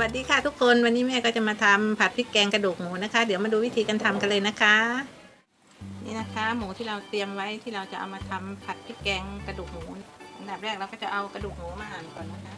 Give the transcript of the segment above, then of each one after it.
วัสดีค่ะทุกคนวันนี้แม่ก็จะมาทำผัดพริกแกงกระดูกหมูนะคะ เดี๋ยวมาดูวิธีการทำกันเลยนะคะ นี่นะคะ หมูที่เราเตรียมไว้ที่เราจะเอามาทำผัดพริกแกงกระดูกหมูอันดับแรกเราก็จะเอากระดูกหมูมาหั่นก่อนนะคะ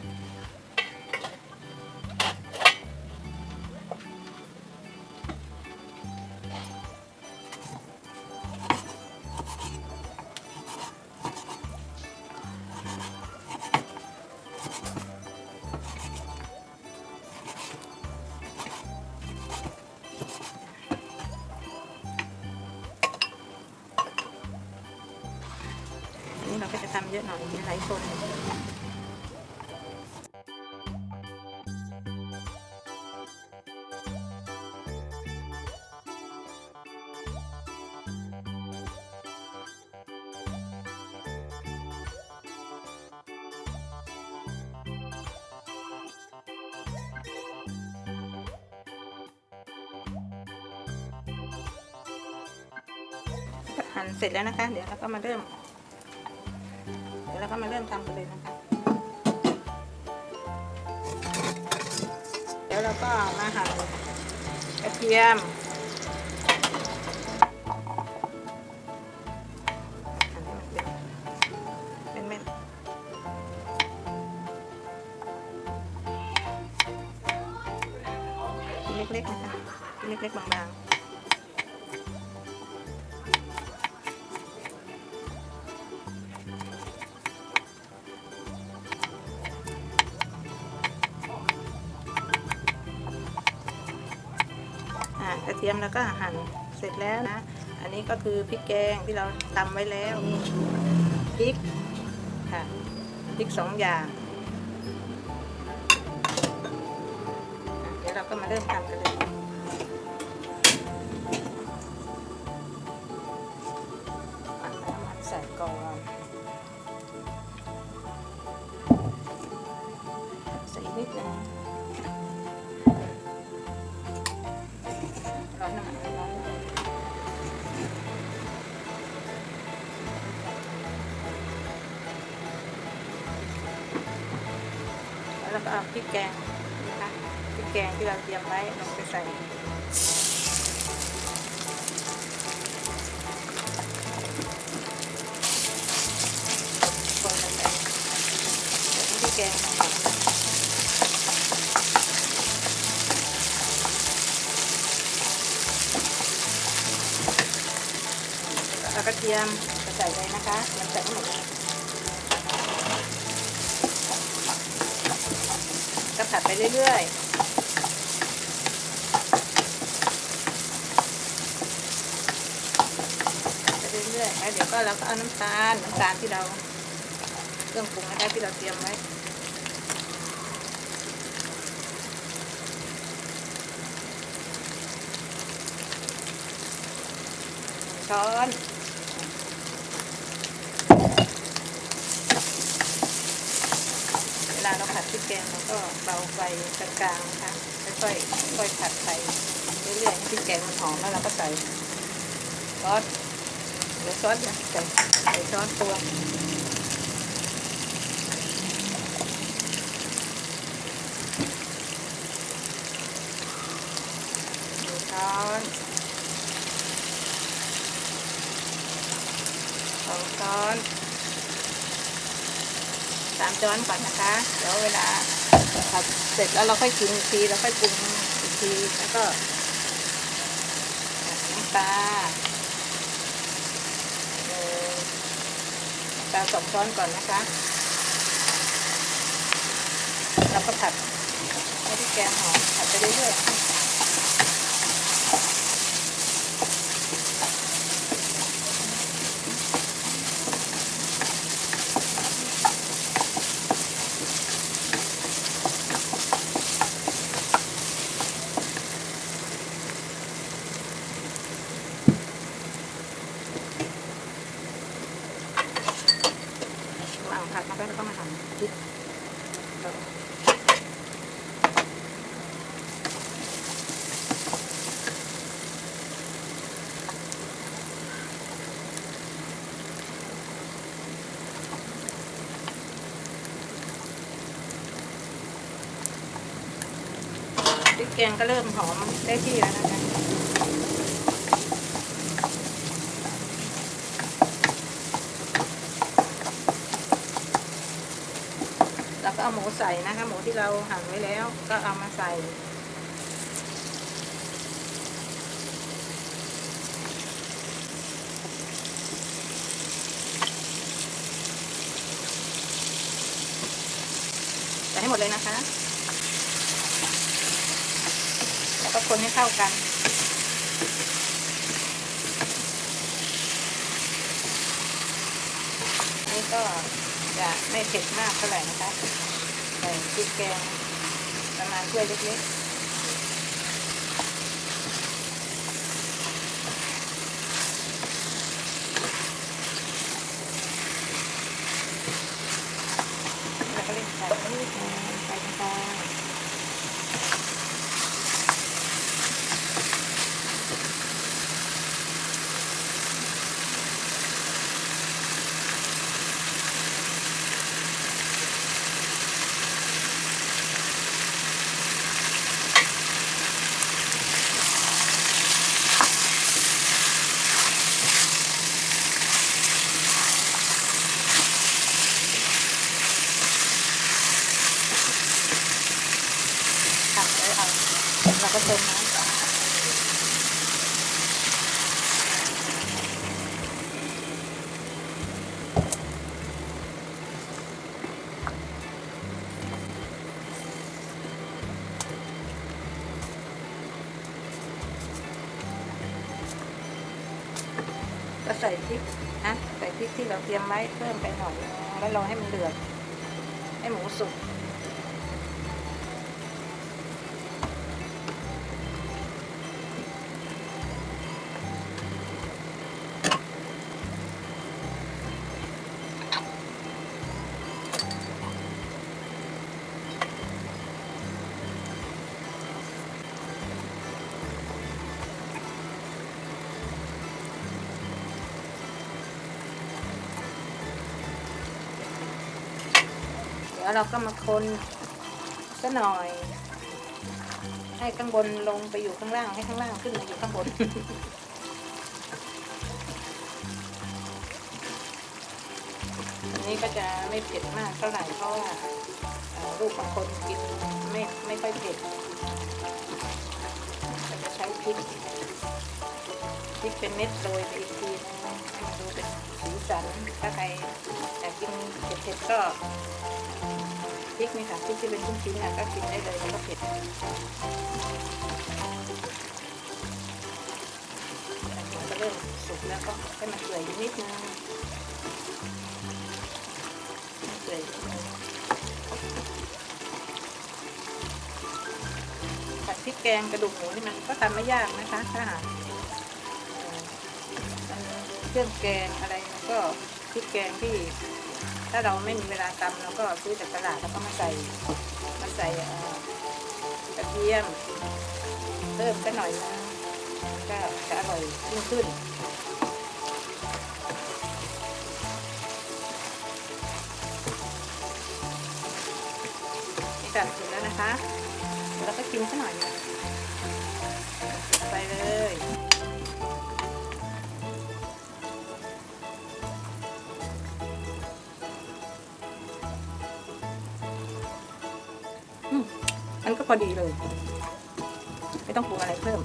เยอะหน่อยมีหลายคนหั่นเสร็จแล้วนะคะ เดี๋ยวเราก็มาเริ่ม ก็มาเริ่มทำกันเลยนะคะ เดี๋ยวเราก็มาหั่นกระเทียมให้มันเป็นเม็ดๆชิ้นเล็กๆนะคะเล็กๆบางๆ ทียมแล้วก็หั่นเสร็จแล้วนะ อันนี้ก็คือพริกแกงที่เราตำไว้แล้วพริกค่ะพริกสองอย่างเดี๋ยวเราก็มาเริ่มทำกันเลยอาน้ำมันใส่ก่อนใส่นิดนึง แล้วเราพริกแกงนะคะพริกแกงที่เราเตรียมไว้ลงไปใส่คนกันไปพริกแกงแล้วกระเทียมใส่เลยนะคะเตรียมใส่ให้หมด เลยก็ผัดไปเรื่อยๆไปเรื่อยๆแล้วเดี๋ยวก็เราก็เอาน้ำตาลน้ำตาลที่เราเครื่องปรุงนะคะที่เราเตรียมไว้ช้อน เว ลาเราผัดพริกแกงเราก็เบาไฟกลางๆนะคะค่อยๆค่อยๆผัดไปเรื่อยๆพริกแกงมันหอมแล้วเราก็ใส่ซอสเดี๋ยวซอสนะใส่ใส่ซอสตัวหนึ่งช้อนสองช้อน สามช้อนก่อนนะคะ เดี๋ยวเวลาผัดเสร็จแล้วเราค่อยกินอีกทีเราค่อยปรุงอีกทีแล้วก็น้ำปลาน้ำปลาสองช้อนก่อนนะคะ แล้วก็ผัดให้ที่แกงหอมผัดไปเรื่อยๆ ผัดมาแล้วก็มาหั่นพริกพริกแกงก็เริ่มหอมได้ที่แล้วนะคะ เอาหมูใส่นะคะ หมูที่เราหั่นไว้แล้ว ก็เอามาใส่ ใส่ให้หมดเลยนะคะ แล้วก็คนให้เข้ากันนี่ก็จะไม่เผ็ดมากเท่าไหร่นะคะ ใส่พริกแกงประมาณถ้วยเล็กๆ เราเตรียมไว้เพิ่มไปหน่อยแล้วรอให้มันเดือดให้หมูสุก เดี๋ยวเราก็มาคนสักหน่อย ให้ข้างบนลงไปอยู่ข้างล่าง ให้ข้างล่างขึ้นมาอยู่ข้างบน อันนี้ก็จะไม่เผ็ดมากเท่าไหร่เพราะว่าเอ่อลูกบางคนกินไม่ไม่ค่อยเผ็ดก็จะใช้พริกพริกเป็นเม็ดโรยไปอีกทีนึงให้มันดูเป็นสีสันถ้าใครอยากกินเผ็ดๆก็ พริกนี่ค่ะพริกที่เป็นชิ้นๆน่ะก็กินได้เลยแล้วก็เผ็ดมันก็เริ่มสุกแล้วก็ให้มันเปื่อยนิดนึงเปื่อยผัดพริกแกงกระดูกหมูนี่มันก็ทำไม่ยากนะคะ ถ้าหากเอ่อมันเครื่องแกงอะไรมันก็พริกแกงที่ ถ้าเราไม่มีเวลาตำเราก็ซื้อจากตลาดแล้วก็มาใส่มาใส่กระเทียมเพิ่มกันหน่อยนะก็จะอร่อยยิ่งขึ้นนี่แบบเสร็จแล้วนะคะเดี๋ยวก็กินสักหน่อย ไปเลย อดีเลย ไม่ต้องปรุงอะไรเพิ่ม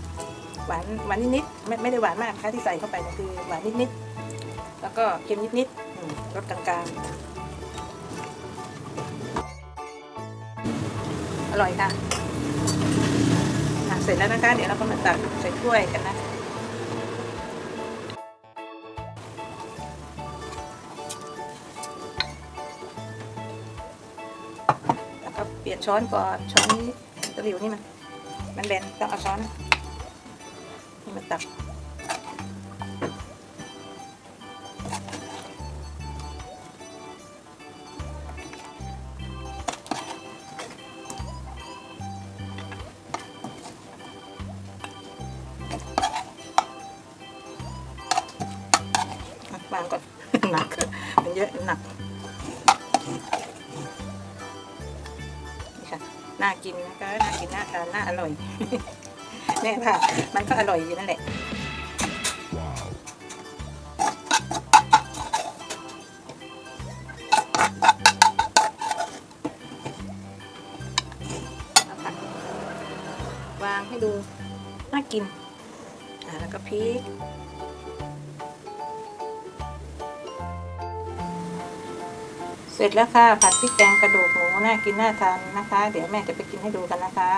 หวานหวานนิดๆไม่ไม่ได้หวานมากค่ะที่ใส่เข้าไปเนี่ยคือหวานนิดๆแล้วก็เค็มนิดๆรสกลางๆ อร่อยค่ะอะเสร็จแล้วนะคะ เดี๋ยวเราก็มาตักใส่ถ้วยกันนะแล้วก็เปลี่ยนช้อนก่อนช้อนนี้ ตะหลิวนี่มัน มันแบนต้องเอาช้อนนี่มาตัก นักนี่ค่ะน้น่ากินนะคะน่ากินน่าทานน่าอร่อยแม่ค่ะ มันก็อร่อยอยู่นั่นแหละวางให้ดูน่ากินอ่าแล้วก็พริก เสร็จแล้วค่ะผัดพริกแกงกระดูกหมูน่ากินน่าทานนะคะ เดี๋ยวแม่จะไปกินให้ดูกันนะคะ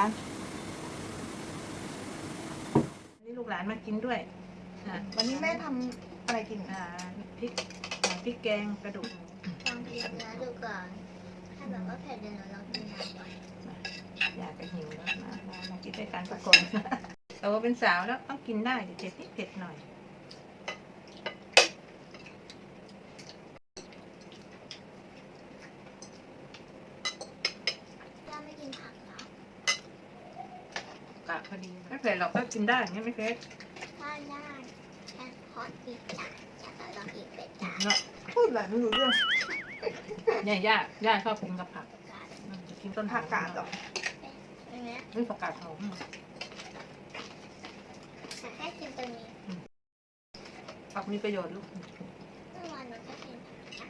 นี่ลูกหลานมากินด้วยอะวันนี้แม่ทำอะไรกินอ่าพริกอ่าพริกแกงกระดูกหมูลองกินนะดูก่อนถ้าแบบว่าเผ็ดเดี๋ยวหนูลองกินน้ำก่อนอยากจะหิวแล้วมามามากินด้วยกันทุกคนโตเป็นสาวแล้วต้องกินได้เดี๋ยวเผ็ดนิดเผ็ดหน่อย ย่าไม่กินผักเหรอกะพอดีไม่เผ็ดหรอกก็กินได้อย่างเงี้ยไม่เผ็ดถ้าย่าแค่พอดอีกจานจะลองอีกเป็นจานเนาะพูดแบบไม่รู้เรื่องเนี่ยย่าย่าชอบกินกับผักจานอืมจะกินต้นผักกาดเหรออย่างเงี้ยนี่ผักกาดหอมแต่แค่กินตัวนี้ผักมีประโยชน์ลูกเมื่อวานหนูก็กินผักนะ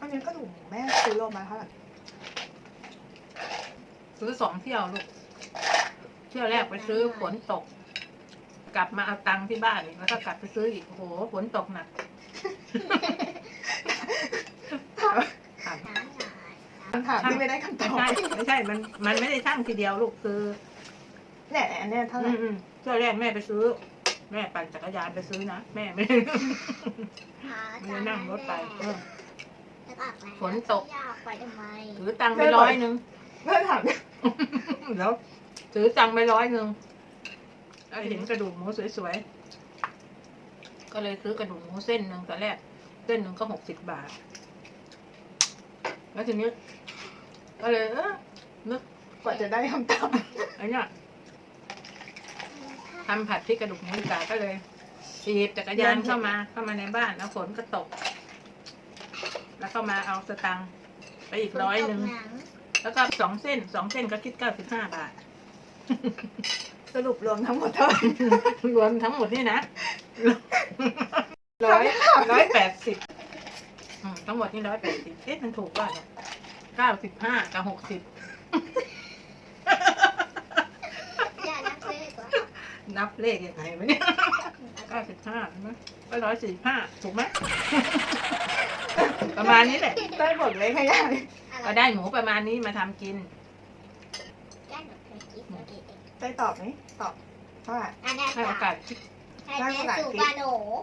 อันนี้ก็ถูกแม่ซื้อโลมาเท่าไหร่ ซื้อสองเที่ยวลูก เที่ยวแรกไปซื้อฝนตก กลับมาเอาตังค์ที่บ้านอีกแล้วก็กลับไปซื้ออีกโอ้โหฝนตกหนักค่ะน้ำหน่อยคำถามที่ไม่ได้คำตไม่อบใช่ไม่ใช่มันมันไม่ได้ช่างทีเดียวลูกคือเนี่ยอันเนี้ยเท่าไหร่อืมอืมเที่ยวแรกแม่ไปซื้อ แม่ปั่นจักรยานไปซื้อนะแม่ไม่ได้หาไม่ได้นั่งรถไปเออแล้วก็ออกแล้วฝนตกย่าออกไปทำไม ถือตังค์ไปร้อยหนึ่ง แม่ถามเนี่ยแล้วถือตังค์ไปร้อยหนึ่งแล้วเห็นกระดูกหมูสวยๆ ก็เลยซื้อกระดูกหมูเส้นหนึ่งตอนแรก เส้นหนึ่งก็หกสิบบาท แล้วทีนี้ก็เลยเออนึกกว่าจะได้คำตอบไอ้เนี่ยทำผัดพริกกระดูกหมูดีกว่าก็เลยถีบจักรยานเข้ามา เข้ามาในบ้านแล้วฝนก็ตก แล้วเข้ามาเอาสตังค์ไปอีกร้อยหนึ่งฝตกนัง แล้วก็สองเส้นสองเส้นก็คิดเก้าสิบห้าบาท สรุปรวมทั้งหมดเท่าไหร่รวมทั้งหมดนี่นะร้อยร้อยแปดสิบทั้งหมดนี่ร้อยแปดสิบเอ๊ะมันถูกป่ะเนี่ยเก้าสิบห้ากับหกสิบย่านับเลขก่อนนับเลขยังไงวะเนี่ยเก้าสิบห้าใช่ไหมก็ร้อยสี่ห้าถูกไหมประมาณนี้แหละได้หมดเลยค่ะย่า ก็ได้หมูประมาณนี้มาทำกินย่าหนูเคยคิดตัวเองได้ตอบไหมตอบเท่าไหร่อันนี้ให้โอกาสคิดให้แม่สูบาโหน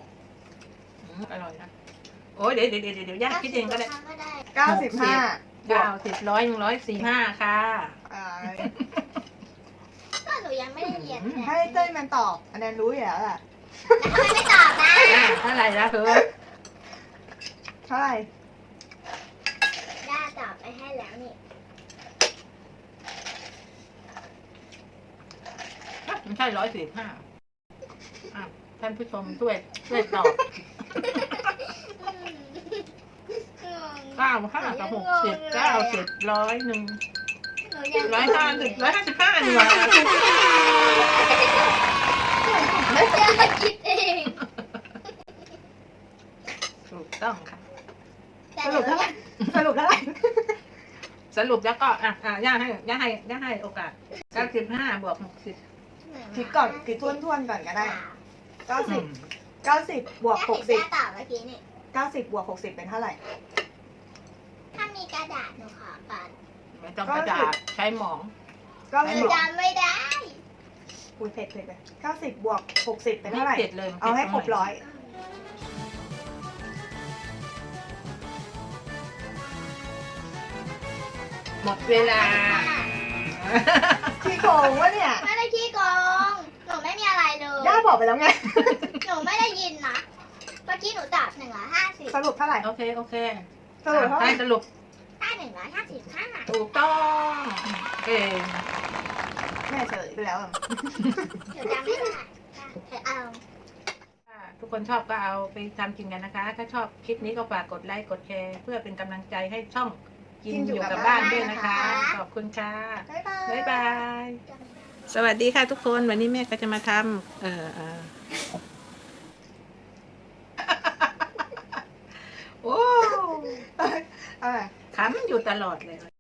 อืมอร่อยนะโอ้ยเดี๋ยวเดี๋ยวเดี๋ยวเดี๋ยวย่าคิดเองก็ได้ก็ได้เก้าสิบห้าบวกเก้าสิบร้อยหนึ่งร้อยสี่ห้าค่ะอ่าก็หนูยังไม่ได้เรียนให้เต้ยมันตอบ อันนั้นรู้อยู่แล้วแหละแล้วทำไมไม่ตอบนะอ่าเท่าไหร่ละเธอเท่าไหร่ย่าตอบ ไปให้แล้วนี่ไม่ใช่ร้อยสี่ห้าอะท่านผู้ชมช่วยช่วยตอบเก้าห้ากับหกสิบเก้าสิบร้อยหนึ่งร้อยห้าสิบร้อยห้าสิบห้าดีกว่าย่าคิดเองถูกต้องค่ะสรุปเท่าไหร่สรุปเท่าไหร่ สรุปแล้วก็อะอะย่าให้ย่าให้ย่าให้โอกาสเก้าสิบห้าบวกหกสิบคิดก่อนคิดทวนทวนๆก่อนก็ได้เก้าสิบเก้าสิบบวกหกสิบย่าตอบเมื่อกี้นี่ เก้าสิบบวกหกสิบเป็นเท่าไหร่ ถ้ามีกระดาษหนูขอปัดไม่ต้องกระดาษใช้หมองเก้าหสินูบจำไม่ได้อุ้ยเผ็ดเผ็ดเลยเก้าสิบบวกหกสิบเป็นไม่เท่าไหร่ เผ็ดเลยเอาให้ครบร้อย หมดเวลา ขี้โกงวะเนี่ย ไม่ได้ขี้โกงหนูไม่มีอะไรเลยย่าบอกไปแล้วไง หนูไม่ได้ยินนะเมื่อกี้หนูตอบหนึ่งร้อยห้าสิบสรุปเท่าไหร่โอเค โอเคสรุปเท่าไหร่ให้สรุปถ้าหนึ่งร้อยห้าสิบห้าถูกต้องเก่งแม่เฉลยไปแล้วอะหนูจำไม่ได้เอาทุกคนชอบก็เอาไปทำกินกันนะคะ ถ้าชอบคลิปนี้ก็ฝากกดไลค์กดแชร์ เพื่อเป็นกำลังใจให้ช่อง กินอยู่กับบ้านด้วยนะคะ ขอบคุณค่ะบ๊ายบายบ๊ายบาย สวัสดีค่ะทุกคน วันนี้แม่ก็จะมาทำเออเออโอ้เออขำอยู่ตลอดเลย